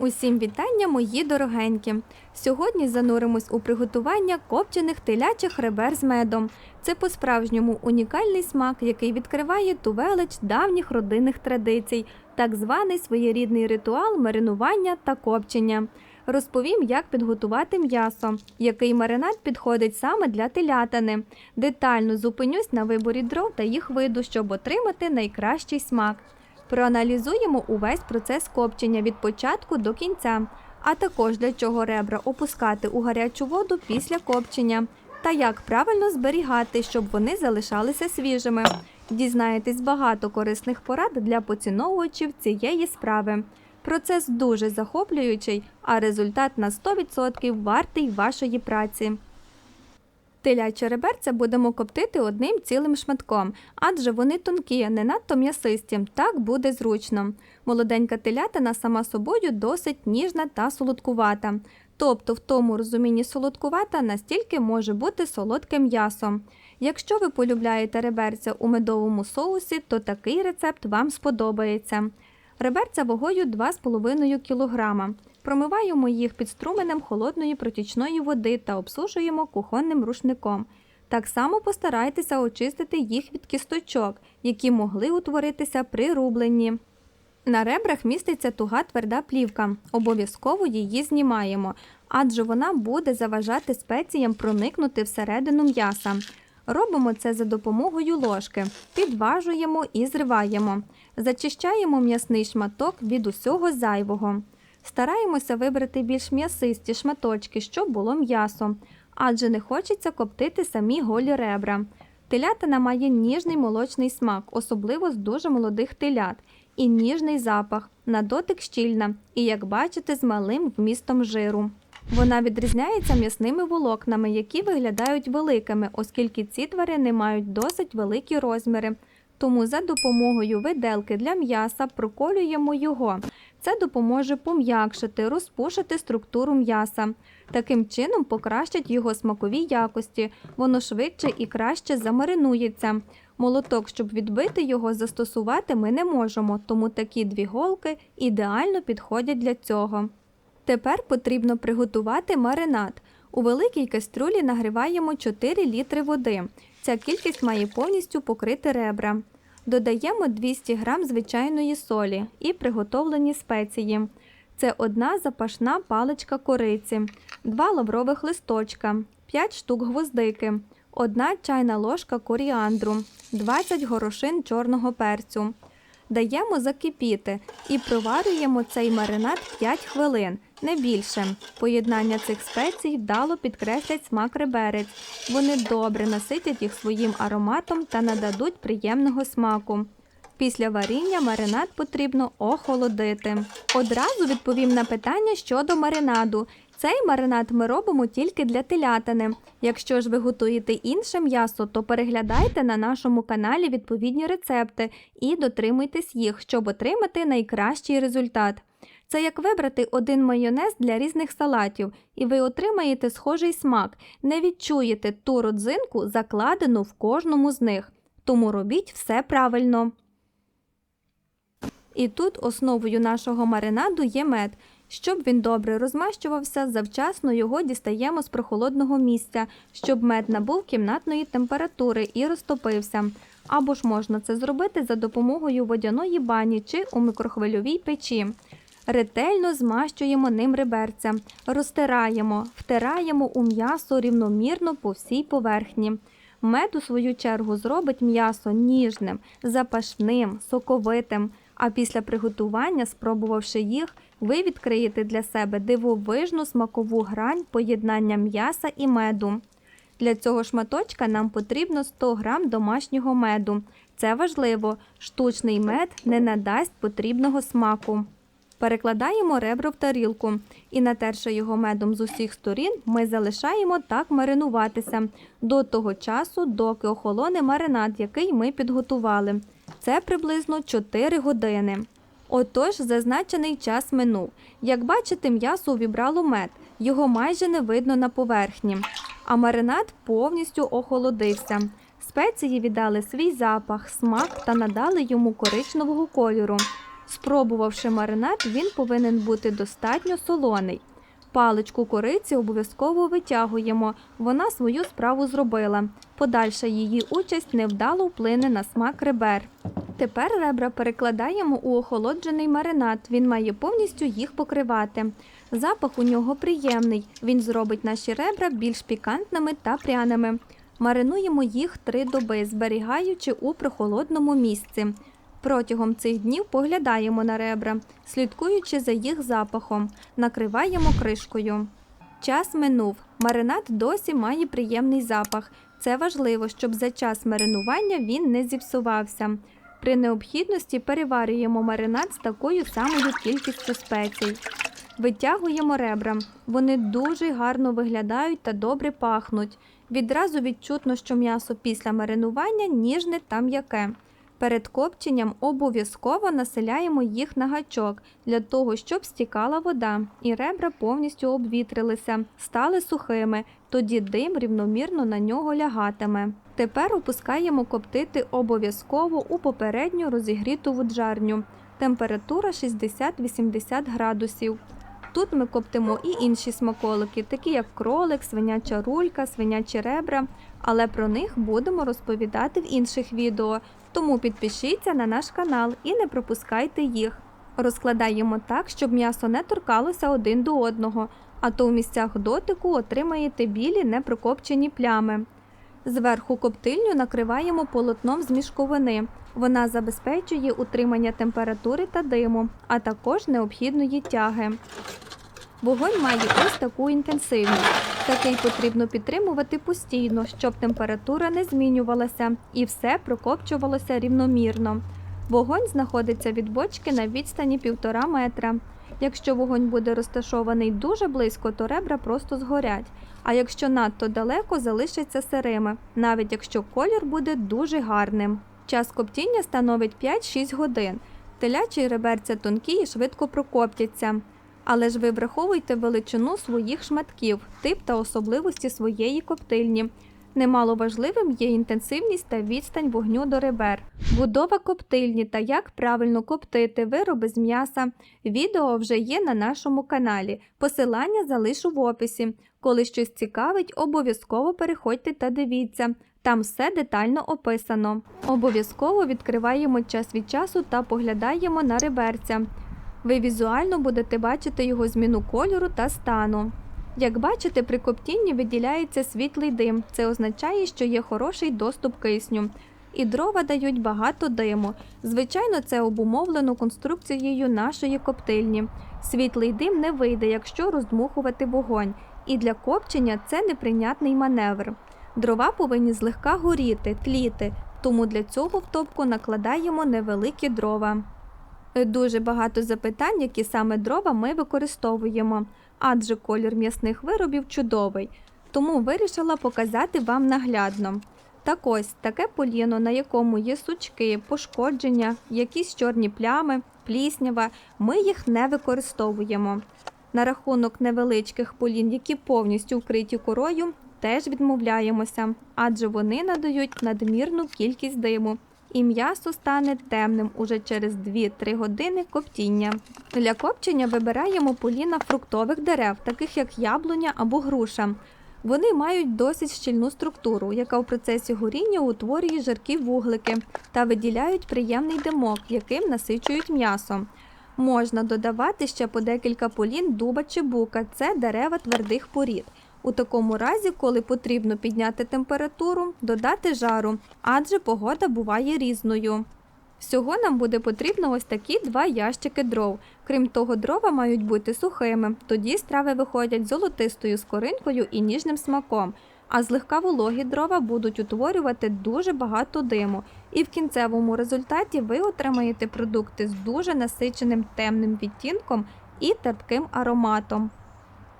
Усім вітання, мої дорогенькі! Сьогодні зануримось у приготування копчених телячих ребер з медом. Це по-справжньому унікальний смак, який відкриває ту велич давніх родинних традицій, так званий своєрідний ритуал маринування та копчення. Розповім, як підготувати м'ясо, який маринад підходить саме для телятини. Детально зупинюсь на виборі дров та їх виду, щоб отримати найкращий смак. Проаналізуємо увесь процес копчення від початку до кінця, а також для чого ребра опускати у гарячу воду після копчення та як правильно зберігати, щоб вони залишалися свіжими. Дізнаєтесь багато корисних порад для поціновувачів цієї справи. Процес дуже захоплюючий, а результат на 100% вартий вашої праці. Теляче реберця будемо коптити одним цілим шматком, адже вони тонкі, не надто м'ясисті, так буде зручно. Молоденька телятина сама собою досить ніжна та солодкувата. Тобто, в тому розумінні солодкувата настільки може бути солодке м'ясо. Якщо ви полюбляєте реберця у медовому соусі, то такий рецепт вам сподобається. Реберця вагою 2,5 кг. Промиваємо їх під струменем холодної протічної води та обсушуємо кухонним рушником. Так само постарайтеся очистити їх від кісточок, які могли утворитися при рубленні. На ребрах міститься туга тверда плівка. Обов'язково її знімаємо, адже вона буде заважати спеціям проникнути всередину м'яса. Робимо це за допомогою ложки, підважуємо і зриваємо. Зачищаємо м'ясний шматок від усього зайвого. Стараємося вибрати більш м'ясисті шматочки, щоб було м'ясо, адже не хочеться коптити самі голі ребра. Телятина має ніжний молочний смак, особливо з дуже молодих телят, і ніжний запах, на дотик щільна, і, як бачите, з малим вмістом жиру. Вона відрізняється м'ясними волокнами, які виглядають великими, оскільки ці тварини мають досить великі розміри. Тому за допомогою виделки для м'яса проколюємо його. Це допоможе пом'якшити, розпушити структуру м'яса. Таким чином покращать його смакові якості, воно швидше і краще замаринується. Молоток, щоб відбити його, застосувати ми не можемо, тому такі дві голки ідеально підходять для цього. Тепер потрібно приготувати маринад. У великій кастрюлі нагріваємо 4 літри води. Ця кількість має повністю покрити ребра. Додаємо 200 г звичайної солі і приготовлені спеції. Це одна запашна паличка кориці, 2 лаврових листочка, 5 штук гвоздики, 1 чайна ложка коріандру, 20 горошин чорного перцю. Даємо закипіти і проварюємо цей маринад 5 хвилин, не більше. Поєднання цих спецій вдало підкреслять смак реберець. Вони добре наситять їх своїм ароматом та нададуть приємного смаку. Після варіння маринад потрібно охолодити. Одразу відповім на питання щодо маринаду. Цей маринад ми робимо тільки для телятини. Якщо ж ви готуєте інше м'ясо, то переглядайте на нашому каналі відповідні рецепти і дотримуйтесь їх, щоб отримати найкращий результат. Це як вибрати один майонез для різних салатів, і ви отримаєте схожий смак, не відчуєте ту родзинку, закладену в кожному з них. Тому робіть все правильно. І тут основою нашого маринаду є мед. Щоб він добре розмащувався, завчасно його дістаємо з прохолодного місця, щоб мед набув кімнатної температури і розтопився. Або ж можна це зробити за допомогою водяної бані чи у мікрохвильовій печі. Ретельно змащуємо ним реберця, розтираємо, втираємо у м'ясо рівномірно по всій поверхні. Мед, у свою чергу, зробить м'ясо ніжним, запашним, соковитим. А після приготування, спробувавши їх, ви відкриєте для себе дивовижну смакову грань поєднання м'яса і меду. Для цього шматочка нам потрібно 100 г домашнього меду. Це важливо, штучний мед не надасть потрібного смаку. Перекладаємо ребро в тарілку і, натерши його медом з усіх сторін, ми залишаємо так маринуватися до того часу, доки охолоне маринад, який ми підготували. Це приблизно 4 години. Отож, зазначений час минув. Як бачите, м'ясо увібрало мед, його майже не видно на поверхні, а маринад повністю охолодився. Спеції віддали свій запах, смак та надали йому коричневого кольору. Спробувавши маринад, він повинен бути достатньо солоний. Паличку кориці обов'язково витягуємо. Вона свою справу зробила. Подальша її участь невдало вплине на смак ребер. Тепер ребра перекладаємо у охолоджений маринад. Він має повністю їх покривати. Запах у нього приємний. Він зробить наші ребра більш пікантними та пряними. Маринуємо їх три доби, зберігаючи у прохолодному місці. Протягом цих днів поглядаємо на ребра, слідкуючи за їх запахом, накриваємо кришкою. Час минув. Маринад досі має приємний запах. Це важливо, щоб за час маринування він не зіпсувався. При необхідності переварюємо маринад з такою самою кількістю спецій. Витягуємо ребра. Вони дуже гарно виглядають та добре пахнуть. Відразу відчутно, що м'ясо після маринування ніжне та м'яке. Перед копченням обов'язково населяємо їх на гачок для того, щоб стікала вода, і ребра повністю обвітрилися, стали сухими, тоді дим рівномірно на нього лягатиме. Тепер опускаємо коптити обов'язково у попередньо розігріту вуджарню. Температура 60-80 градусів. Тут ми коптимо і інші смаколики, такі як кролик, свиняча рулька, свинячі ребра, але про них будемо розповідати в інших відео, тому підпишіться на наш канал і не пропускайте їх. Розкладаємо так, щоб м'ясо не торкалося один до одного, а то в місцях дотику отримаєте білі непрокопчені плями. Зверху коптильню накриваємо полотном з мішковини. Вона забезпечує утримання температури та диму, а також необхідної тяги. Вогонь має ось таку інтенсивність. Такий потрібно підтримувати постійно, щоб температура не змінювалася і все прокопчувалося рівномірно. Вогонь знаходиться від бочки на відстані 1,5 метра. Якщо вогонь буде розташований дуже близько, то ребра просто згорять. А якщо надто далеко, залишаться сирими, навіть якщо колір буде дуже гарним. Час коптіння становить 5-6 годин. Телячі реберця тонкі і швидко прокоптяться. Але ж ви враховуйте величину своїх шматків, тип та особливості своєї коптильні. Немало важливим є інтенсивність та відстань вогню до ребер, будова коптильні та як правильно коптити вироби з м'яса. Відео вже є на нашому каналі. Посилання залишу в описі. Коли щось цікавить, обов'язково переходьте та дивіться. Там все детально описано. Обов'язково відкриваємо час від часу та поглядаємо на реберця. Ви візуально будете бачити його зміну кольору та стану. Як бачите, при коптінні виділяється світлий дим. Це означає, що є хороший доступ кисню. І дрова дають багато диму. Звичайно, це обумовлено конструкцією нашої коптильні. Світлий дим не вийде, якщо роздмухувати вогонь, і для копчення це неприйнятний маневр. Дрова повинні злегка горіти, тліти, тому для цього в топку накладаємо невеликі дрова. Дуже багато запитань, які саме дрова ми використовуємо, адже колір м'ясних виробів чудовий, тому вирішила показати вам наглядно. Так ось таке поліно, на якому є сучки, пошкодження, якісь чорні плями, пліснява, ми їх не використовуємо. На рахунок невеличких полін, які повністю вкриті корою, теж відмовляємося, адже вони надають надмірну кількість диму і м'ясо стане темним уже через 2-3 години коптіння. Для копчення вибираємо поліна фруктових дерев, таких як яблуня або груша. Вони мають досить щільну структуру, яка в процесі горіння утворює жаркі вуглики та виділяють приємний димок, яким насичують м'ясо. Можна додавати ще по декілька полін дуба чи бука це дерева твердих порід. У такому разі, коли потрібно підняти температуру, додати жару, адже погода буває різною. Всього нам буде потрібно ось такі два ящики дров. Крім того, дрова мають бути сухими, тоді страви виходять золотистою скоринкою і ніжним смаком, а злегка вологі дрова будуть утворювати дуже багато диму, і в кінцевому результаті ви отримаєте продукти з дуже насиченим темним відтінком і терпким ароматом.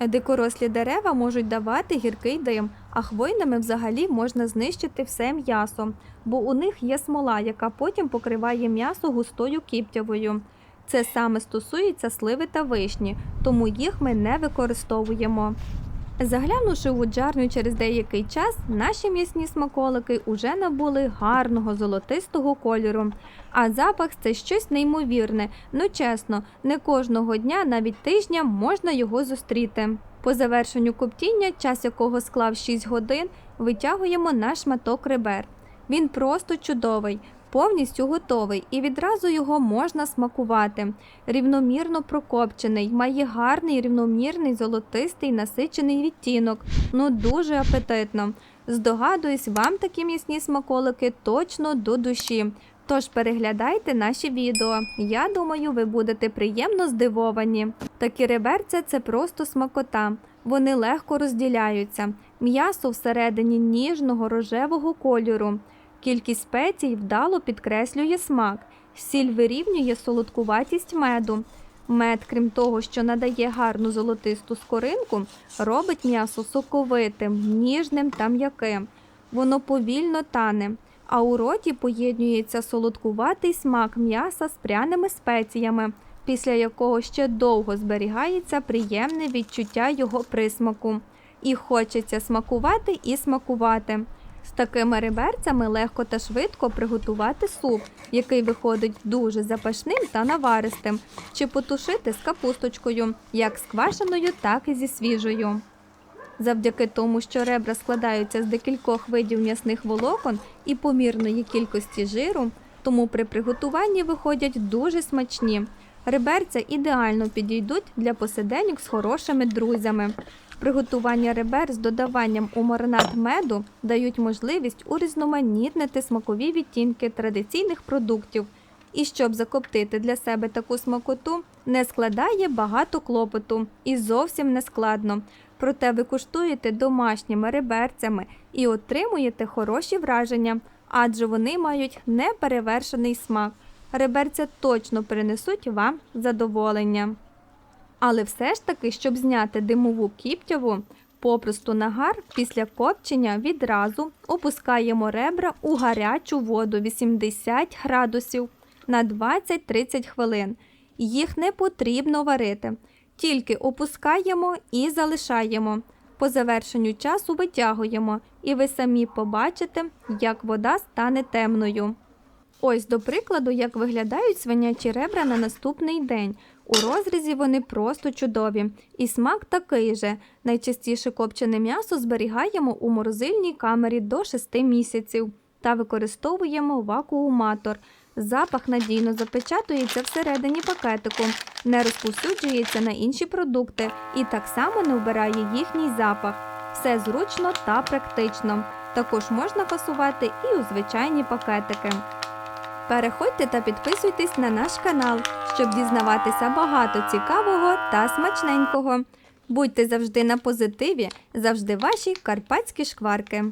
Дикорослі дерева можуть давати гіркий дим, а хвойними взагалі можна знищити все м'ясо, бо у них є смола, яка потім покриває м'ясо густою кіптявою. Це саме стосується сливи та вишні, тому їх ми не використовуємо. Заглянувши в уджарню через деякий час, наші м'ясні смаколики уже набули гарного золотистого кольору. А запах це щось неймовірне. Ну чесно, не кожного дня, навіть тижня можна його зустріти. По завершенню коптіння, час якого склав 6 годин, витягуємо наш шматок ребер. Він просто чудовий, повністю готовий і відразу його можна смакувати. Рівномірно прокопчений, має гарний рівномірний золотистий насичений відтінок. Ну дуже апетитно. Здогадуюсь, вам такі м'ясні смаколики точно до душі. Тож переглядайте наші відео. Я думаю, ви будете приємно здивовані. Такі реберця це просто смакота. Вони легко розділяються. М'ясо всередині ніжного рожевого кольору. Кількість спецій вдало підкреслює смак. Сіль вирівнює солодкуватість меду. Мед, крім того, що надає гарну золотисту скоринку, робить м'ясо соковитим, ніжним та м'яким. Воно повільно тане, а у роті поєднюється солодкуватий смак м'яса з пряними спеціями, після якого ще довго зберігається приємне відчуття його присмаку. І хочеться смакувати і смакувати. З такими реберцями легко та швидко приготувати суп, який виходить дуже запашним та наваристим, чи потушити з капусточкою, як з квашеною, так і зі свіжою. Завдяки тому, що ребра складаються з декількох видів м'ясних волокон і помірної кількості жиру, тому при приготуванні виходять дуже смачні. Реберця ідеально підійдуть для посиденьок з хорошими друзями. Приготування ребер з додаванням у маринад меду дають можливість урізноманітнити смакові відтінки традиційних продуктів. І щоб закоптити для себе таку смакоту, не складає багато клопоту і зовсім не складно. Проте ви куштуєте домашніми реберцями і отримуєте хороші враження, адже вони мають неперевершений смак. Реберця точно принесуть вам задоволення. Але все ж таки, щоб зняти димову кіптяву, попросту нагар після копчення відразу опускаємо ребра у гарячу воду 80 градусів на 20-30 хвилин. Їх не потрібно варити, тільки опускаємо і залишаємо. По завершенню часу витягуємо, і ви самі побачите, як вода стане темною. Ось, до прикладу, як виглядають свинячі ребра на наступний день. У розрізі вони просто чудові. І смак такий же. Найчастіше копчене м'ясо зберігаємо у морозильній камері до 6 місяців та використовуємо вакууматор. Запах надійно запечатується всередині пакетику, не розповсюджується на інші продукти і так само не вбирає їхній запах. Все зручно та практично. Також можна фасувати і у звичайні пакетики. Переходьте та підписуйтесь на наш канал, щоб дізнаватися багато цікавого та смачненького. Будьте завжди на позитиві, завжди ваші карпатські шкварки.